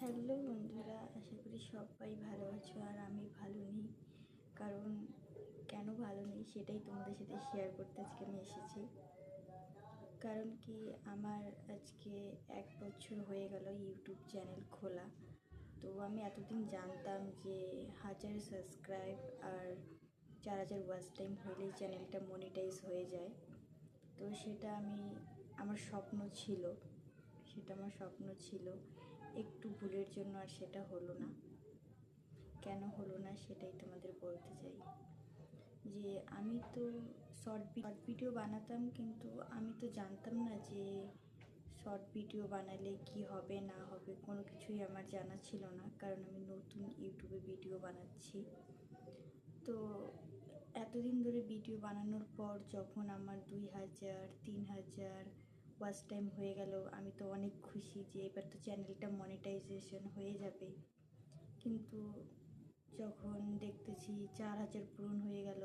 Hello বন্ধুরা, আশা করি সবাই ভালো আছো আর আমি ভালো নেই। কারণ কেন ভালো নেই সেটাই তোমাদের সাথে শেয়ার করতে আজকে আমি এসেছি। কারণ কি আমার আজকে এক বছর হয়ে গেল ইউটিউব চ্যানেল খোলা। তো আমি এতদিন জানতাম যে হাজার সাবস্ক্রাইব আর চার হাজার ওয়াচ টাইম হলেই চ্যানেলটা মনিটাইজ হয়ে যায়। তো সেটা আমি, আমার স্বপ্ন ছিল, সেটা আমার স্বপ্ন ছিল। একটু ভুলের জন্য আর সেটা হলো না। কেন হলো না সেটাই তোমাদের বলতে চাই। যে আমি তো শর্ট শর্ট ভিডিও বানাতাম কিন্তু আমি তো জানতাম না যে শর্ট ভিডিও বানালে কি হবে, না হবে, কোনো কিছুই আমার জানা ছিল না। কারণ আমি নতুন ইউটিউবে ভিডিও বানাচ্ছি। তো এতদিন ধরে ভিডিও বানানোর পর যখন আমার দুই হাজার, তিন হাজার ওয়াচ টাইম হয়ে গেল, আমি তো অনেক খুশি যে এবার তো চ্যানেলটা মনিটাইজেশন হয়ে যাবে। কিন্তু যখন দেখতেছি চার হাজার পূরণ হয়ে গেল,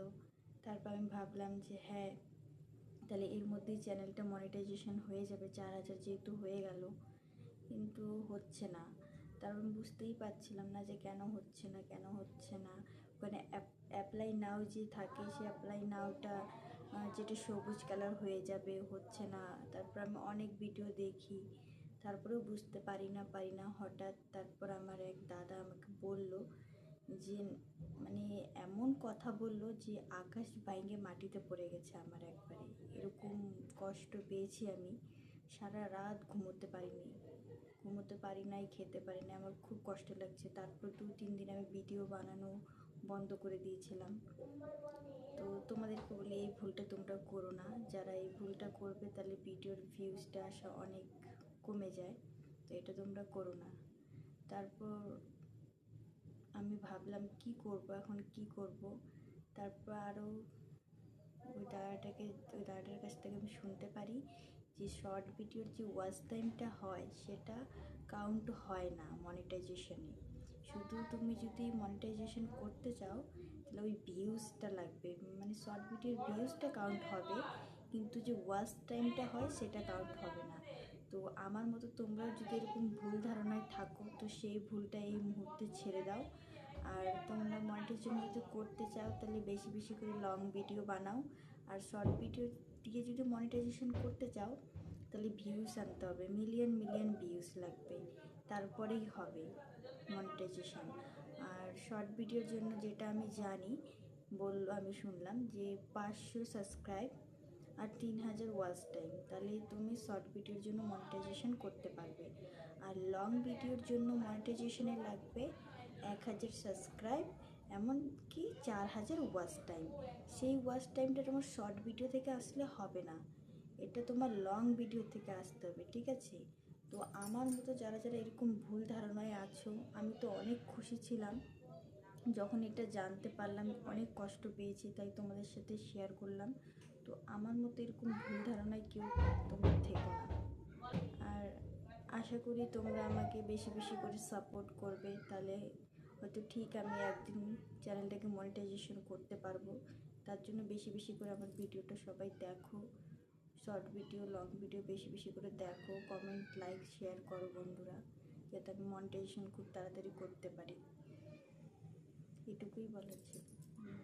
তারপর আমি ভাবলাম যে হ্যাঁ তাহলে এর মধ্যেই চ্যানেলটা মনিটাইজেশন হয়ে যাবে, চার হাজার যেহেতু হয়ে গেল। কিন্তু হচ্ছে না। কারণ বুঝতেই পারছিলাম না যে কেন হচ্ছে না, কেন হচ্ছে না। ওখানে অ্যাপ্লাই নাও যে থাকে সে অ্যাপ্লাই নাওটা যেটা সবুজ কালার হয়ে যাবে, হচ্ছে না। তারপর আমি অনেক ভিডিও দেখি। তারপরেও বুঝতে পারি না পারি না। হঠাৎ তারপর আমার এক দাদা আমাকে বলল যে মানে এমন কথা বলল যে, আকাশ বাইঙ্গে মাটিতে পড়ে গেছে আমার একবারে। এরকম কষ্ট পেয়েছি আমি। সারা রাত ঘুমোতে পারিনি। ঘুমোতে পারি নাই, খেতে পারি না আমার খুব কষ্ট লাগছে। তারপর দু তিন দিন আমি ভিডিও বানানো বন্ধ করে দিয়েছিলাম। তো তোমাদেরকে বলি, এই ভুলটা তোমরা করো না। যারা এই ভুলটা করবে, তাহলে ভিডিওর ভিউজটা আসা অনেক কমে যায়। তো এটা তোমরা করো না। তারপর আমি ভাবলাম, কি করব? এখন কি করব? তারপর আরও ওই দাদাটাকে, ওই দাদাটার কাছ থেকে আমি শুনতে পারি যে শর্ট ভিডিওর যে ওয়াচ টাইমটা হয়, সেটা কাউন্ট হয় না মনিটাইজেশনে তুমি যদি মনিটাইজেশন করতে চাও, তাহলে ওই ভিউজটা লাগবে। মানে শর্ট ভিডিওর ভিউজটা কাউন্ট হবে, কিন্তু যে ওয়াচ টাইমটা হয়, সেটা কাউন্ট হবে না। তো আমার মতো তোমরাও যদি এরকম ভুল ধারণায় থাকো, তো সেই ভুলটা এই মুহূর্তে ছেড়ে দাও। আর তোমরা মনিটাইজেশন যদি করতে চাও, তাহলে বেশি বেশি করে লং ভিডিও বানাও। আর শর্ট ভিডিও দিয়ে যদি মনিটাইজেশন করতে চাও, তাহলে ভিউজ আনতে হবে। মিলিয়ন মিলিয়ন ভিউজ লাগবে। তারপরেই হবে মনিটাইজেশান আর শর্ট ভিডিওর জন্য যেটা আমি জানি বলল আমি শুনলাম যে পাঁচশো সাবস্ক্রাইব আর তিন হাজার ওয়াচ টাইম তাহলে তুমি শর্ট ভিডিওর জন্য মনিটাইজেশন করতে পারবে। আর লং ভিডিওর জন্য মনিটাইজেশনে লাগবে এক হাজার সাবস্ক্রাইব এমনকি চার হাজার ওয়াচ টাইম সেই ওয়াচ টাইমটা তোমার শর্ট ভিডিও থেকে আসলে হবে না। এটা তোমার লং ভিডিও থেকে আসতে হবে, ঠিক আছে? তো আমার মতো যারা যারা এরকম ভুল ধারণায় আছো, আমি তো অনেক খুশি ছিলাম। যখন এটা জানতে পারলাম, অনেক কষ্ট পেয়েছি, তাই তোমাদের সাথে শেয়ার করলাম। তো আমার মতো এরকম ভুল ধারণায় কেউ তোমরা থেকো না। আর আশা করি তোমরা আমাকে বেশি বেশি করে সাপোর্ট করবে। তাহলে হয়তো ঠিক আমি একদিন চ্যানেলটাকে মনিটাইজেশন করতে পারব। তার জন্য বেশি বেশি করে আমার ভিডিওটা সবাই দেখো। শর্ট ভিডিও, লং ভিডিও বেশি বেশি করে দেখো কমেন্ট লাইক শেয়ার করো বন্ধুরা, যাতে আমি মনিটাইজেশন খুব তাড়াতাড়ি করতে পারি। এটুকুই বলার ছিল।